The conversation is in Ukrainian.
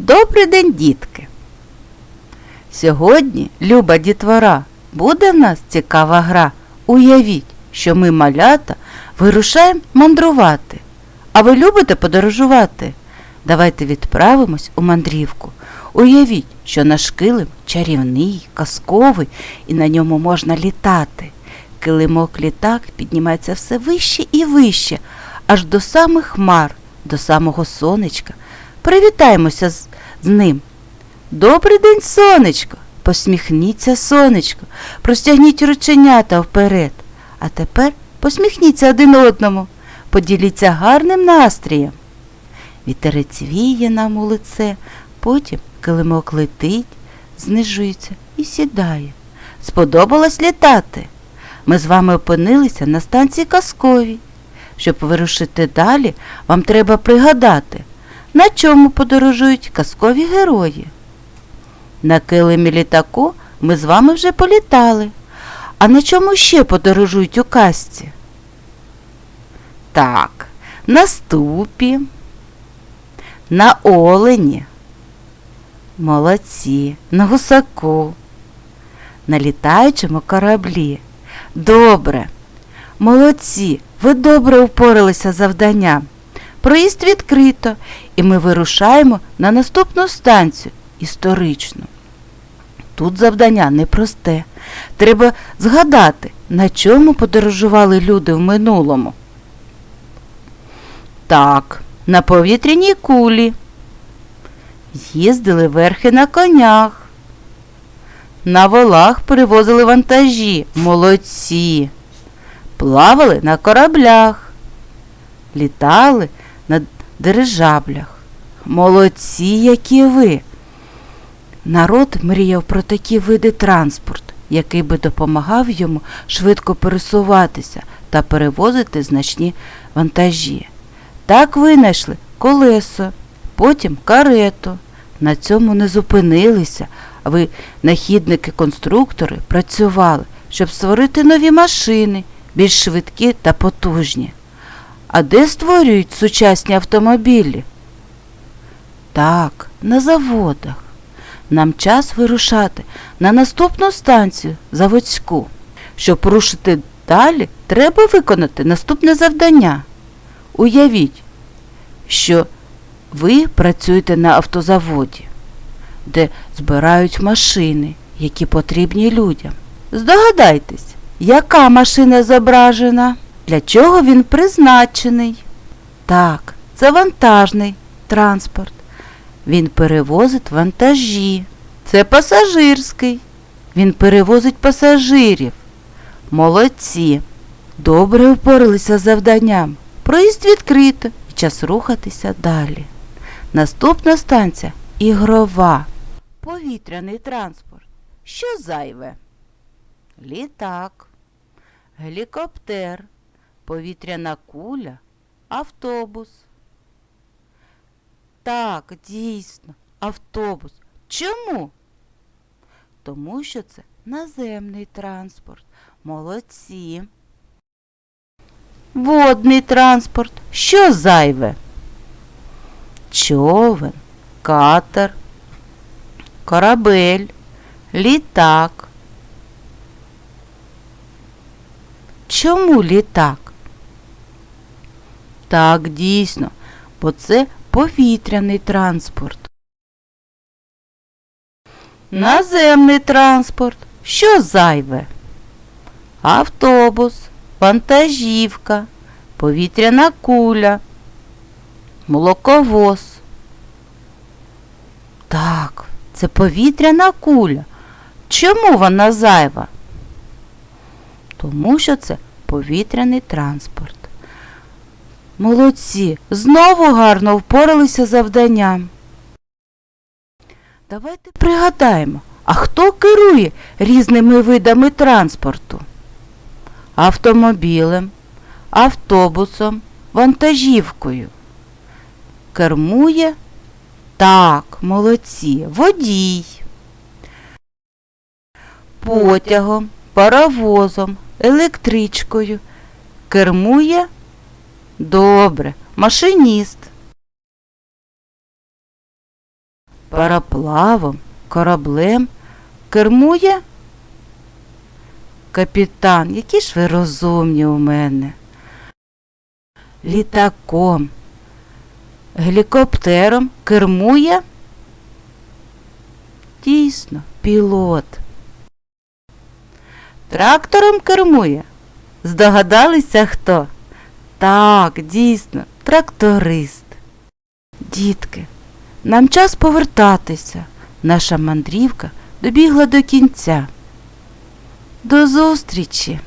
Добрий день, дітки! Сьогодні, люба дітвора, буде в нас цікава гра. Уявіть, що ми малята вирушаємо мандрувати. А ви любите подорожувати? Давайте відправимось у мандрівку. Уявіть, що наш килим чарівний, казковий, і на ньому можна літати. Килимок літак піднімається все вище і вище, аж до самих хмар, до самого сонечка. Привітаємося з, з ним. Добрий день, сонечко! Посміхніться, сонечко, простягніть рученята вперед. А тепер посміхніться один одному, поділіться гарним настрієм. Вітерець віє нам у лице, потім килимок летить, знижується і сідає. Сподобалось літати. Ми з вами опинилися на станції казковій. Щоб вирушити далі, вам треба пригадати, на чому подорожують казкові герої. На килимі літаку ми з вами вже політали. А на чому ще подорожують у казці? Так, на ступі, на олені. Молодці, на гусаку, на літаючому кораблі. Добре. Молодці, ви добре впоралися з завданням. Проїзд відкрито, і ми вирушаємо на наступну станцію історичну. Тут завдання непросте. Треба згадати, на чому подорожували люди в минулому. Так, на повітряній кулі. Їздили верхи на конях. На волах перевозили вантажі. Молодці. Плавали на кораблях. Літали на дирижаблях. Молодці, які ви. Народ мріяв про такі види транспорту, який би допомагав йому швидко пересуватися та перевозити значні вантажі. Так винайшли колесо, потім карету. На цьому не зупинилися, а ви, нахідники-конструктори, працювали, щоб створити нові машини, більш швидкі та потужні. А де створюють сучасні автомобілі? Так, на заводах. Нам час вирушати на наступну станцію заводську. Щоб рушити далі, треба виконати наступне завдання. Уявіть, що ви працюєте на автозаводі, де збирають машини, які потрібні людям. Здогадайтесь, яка машина зображена? Для чого він призначений? Так, це вантажний транспорт. Він перевозить вантажі. Це пасажирський. Він перевозить пасажирів. Молодці. Добре впоралися з завданням. Проїзд відкрито і час рухатися далі. Наступна станція ігрова. Повітряний транспорт. Що зайве? Літак, гелікоптер, повітряна куля, автобус. Так, дійсно, автобус. Чому? Тому що це наземний транспорт. Молодці. Водний транспорт. Що зайве? Човен, катер, корабель, літак. Чому літак? Так, дійсно, бо це повітряний транспорт. Наземний транспорт. Що зайве? Автобус, вантажівка, повітряна куля, молоковоз. Так, це повітряна куля. Чому вона зайва? Тому що це повітряний транспорт. Молодці, знову гарно впоралися завданням. Давайте пригадаємо, а хто керує різними видами транспорту? Автомобілем, автобусом, вантажівкою. Кермує? Так, молодці, водій. Потягом, паровозом, електричкою. Кермує? Добре, машиніст. Пароплавом, кораблем кермує? Капітан, які ж ви розумні у мене. Літаком, гелікоптером кермує? Дійсно, пілот. Трактором кермує? Здогадалися хто? Так, дійсно, тракторист. Дітки, нам час повертатися. Наша мандрівка добігла до кінця. До зустрічі!